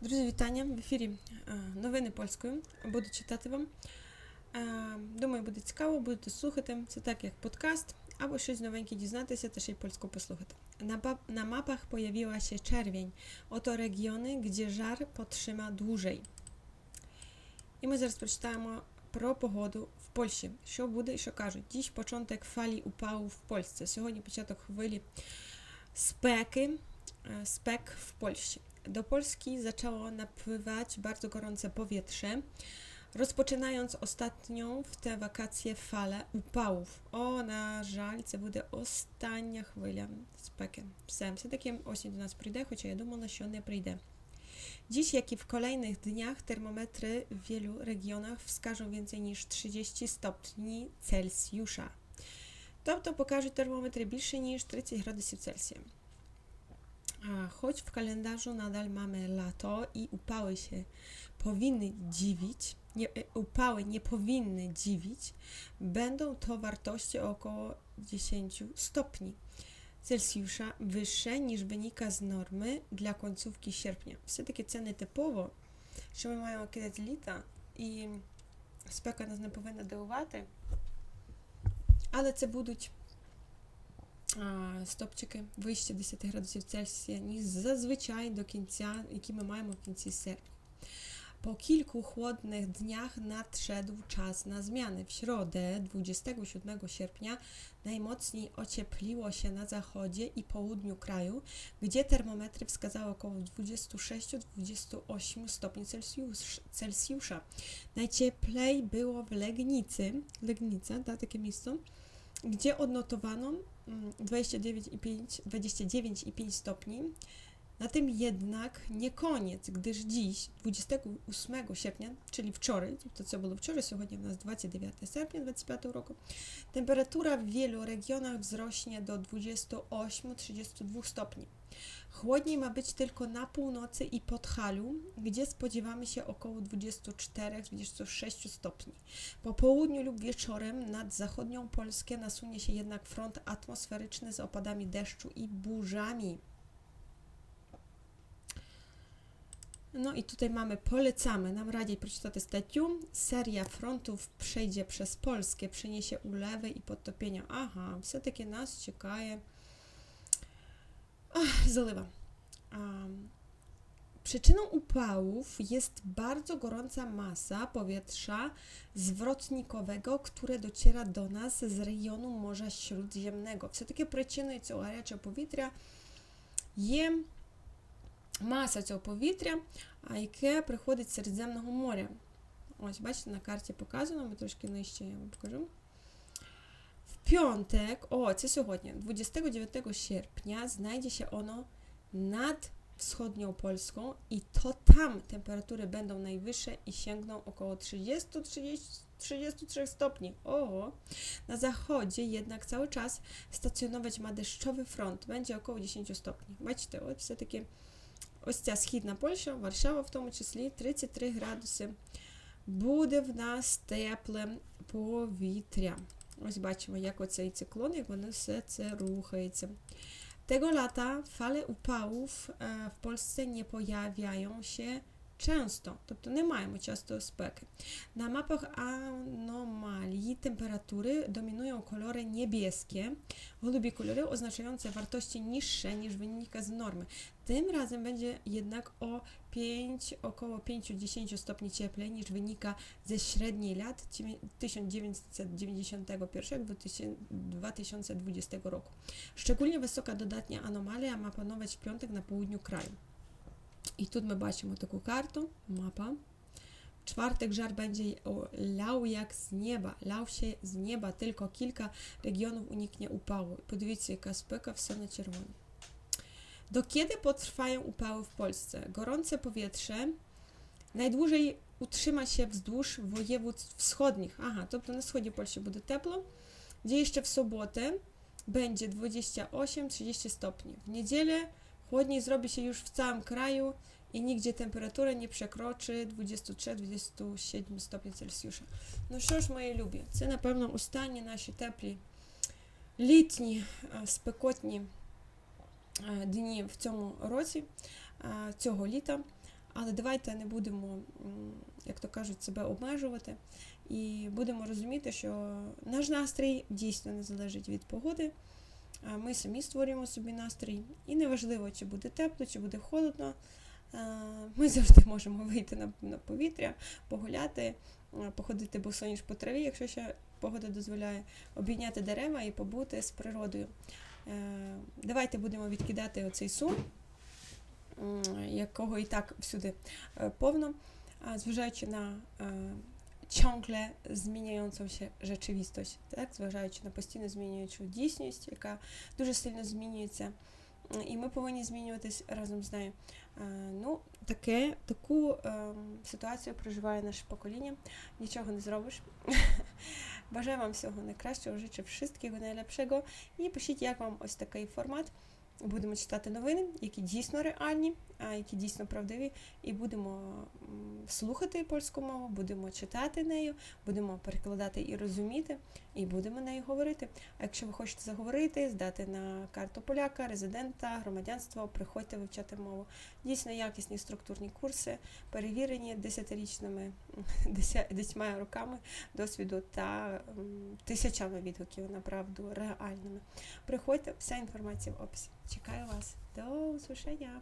Друзі, вітання! В ефірі е, новини польською. Буду читати вам. Е, Думаю, буде цікаво, будете слухати. Це так, як подкаст, або щось новеньке дізнатися, та ще й польську послухати. Pa- na mapach pojawiła się. Oto regiony, gdzie żar potrzyma dłużej. І ми зараз прочитаємо про погоду в Польщі. Що буде і що кажуть. Dziś początek fali upału w Polsce. Сьогодні початок хвилі спеки, е, спек w Польщі. Do Polski zaczęło napływać bardzo gorące powietrze, rozpoczynając ostatnią w te wakacje falę upałów. O, на жаль, це буде остання хвиля спеки. Все, все-таки осінь до нас прийде, хоча я думала, що не прийде. Dziś, jak i w kolejnych dniach, termometry w wielu regionach wskażą więcej niż 30 stopni Celsjusza. Тобто покажуть термометри більше, ніж 30 градусів Цельсія. A choć w kalendarzu nadal mamy lato i upały się powinny dziwić, nie, e, upały nie powinny dziwić, będą to wartości około 10 stopni Celsjusza wyższe niż wynika z normy для końcówki sierpnia. Все-таки це не типово, що ми маємо кінець літа і спека нас не повинна дивувати. Але це будуть а, стопчики вище 10 градусів Цельсія, ніж зазвичай до кінця, які ми маємо в кінці серпня. Po kilku chłodnych dniach nadszedł czas na zmiany. W środę 27 sierpnia najmocniej ociepliło się na zachodzie i południu kraju, gdzie termometry wskazały około 26-28 stopni Celsjusz, Celsjusza. Najcieplej było w Legnicy, Legnica, da, takie miejsce, gdzie odnotowano mm, 29,5 29,5 stopni. Na tym jednak nie koniec, gdyż dziś, 28 sierpnia, czyli wczoraj, to co było wczoraj, сьогодні w nas 29 sierpnia 25 roku, temperatura w wielu regionach wzrośnie do 28-32 stopni. Chłodniej ma być tylko na północy i Podhalu, gdzie spodziewamy się około 24-26 stopni. Po południu lub wieczorem nad zachodnią Polskę nasunie się jednak front atmosferyczny z opadami deszczu i burzami. No i tutaj mamy, polecamy nam radziej przeczytać stаттю. Seria frontów przejdzie przez Polskę, przyniesie ulewy i podtopienia. Aha, все-таки нас чекає Ach, zalewa. Um, przyczyną upałów jest bardzo gorąca masa powietrza zwrotnikowego, które dociera do nas z regionu Morza Śródziemnego. Все-таки причиною цього гарячого повітря є маса цього повітря, а яке приходить з Середземного моря. Ось, бачите, на карті показано, ми трошки нижче я вам покажу. W piątek, o, це сьогодні, 29 sierpnia, znajdzie się ono nad wschodnią Polską i to tam temperatury będą najwyższe i sięgną około 30-33 stopni. Oho! Na zachodzie jednak cały czas stacjonować ma deszczowy front, będzie około 10 stopni. Бачите, от все-таки ось ця східна Польща, Варшава в тому числі, 33 градуси. Буде в нас тепле повітря. Ось бачимо, як оцей циклон, як воно все це рухається. Tego lata fale upałów e, w Polsce nie pojawiają się często, тобто не маємо часто спеки. Na mapach anomalii temperatury dominują kolory niebieskie, голубі kolory oznaczające wartości niższe niż wynika z normy. Tym razem będzie jednak o 5, około 5-10 stopni cieplej niż wynika ze średniej lat 1991-2020 roku. Szczególnie wysoka dodatnia anomalia ma panować w piątek na południu kraju. I tu my бачимо таку карту, mapa. W czwartek żar będzie o- lał jak z nieba, lał się z nieba, tylko kilka regionów uniknie upału. Podивіться, яка спека, все на czerwono. Do kiedy potrwają upały w Polsce? Gorące powietrze najdłużej utrzyma się wzdłuż województw wschodnich. Aha, тобто na wschodzie Polski będzie тепло, gdzie jeszcze w sobotę będzie 28-30 stopni. W niedzielę chłodniej zrobi się już w całym kraju i nigdzie temperatura nie przekroczy 23-27 stopni Celsjusza. No що ж, мої любі, це, напевно, останні наші теплі літні, спекотні дні в цьому році, цього літа. Але давайте не будемо, як то кажуть, себе обмежувати і будемо розуміти, що наш настрій дійсно не залежить від погоди. Ми самі створюємо собі настрій. І неважливо, чи буде тепло, чи буде холодно. е, Ми завжди можемо вийти на, повітря, погуляти, е, походити босоніж по траві, якщо ще погода дозволяє, обійняти дерева і побути з природою. Е, Давайте будемо відкидати оцей сум, якого і так всюди повно, зважаючи на ciągle змінюючу się rzeczywistość, так? зважаючи на постійно змінюючу дійсність, яка дуже сильно змінюється. І ми повинні змінюватись разом з нею. Е, Ну, таке, таку ем, ситуацію проживає наше покоління. Нічого не зробиш. Бажаю вам всього найкращого, życzę wszystkiego najlepszego. І пишіть, як вам ось такий формат. Будемо читати новини, які дійсно реальні, а які дійсно правдиві, і будемо слухати польську мову, будемо читати нею, будемо перекладати і розуміти, і будемо нею говорити. А якщо ви хочете заговорити, здати на карту поляка, резидента, громадянство, приходьте вивчати мову. Дійсно якісні структурні курси, перевірені десятирічними деся- десятьма роками досвіду та тисячами відгуків, направду реальними. Приходьте, вся інформація в описі. Чекаю вас. До usłyszenia!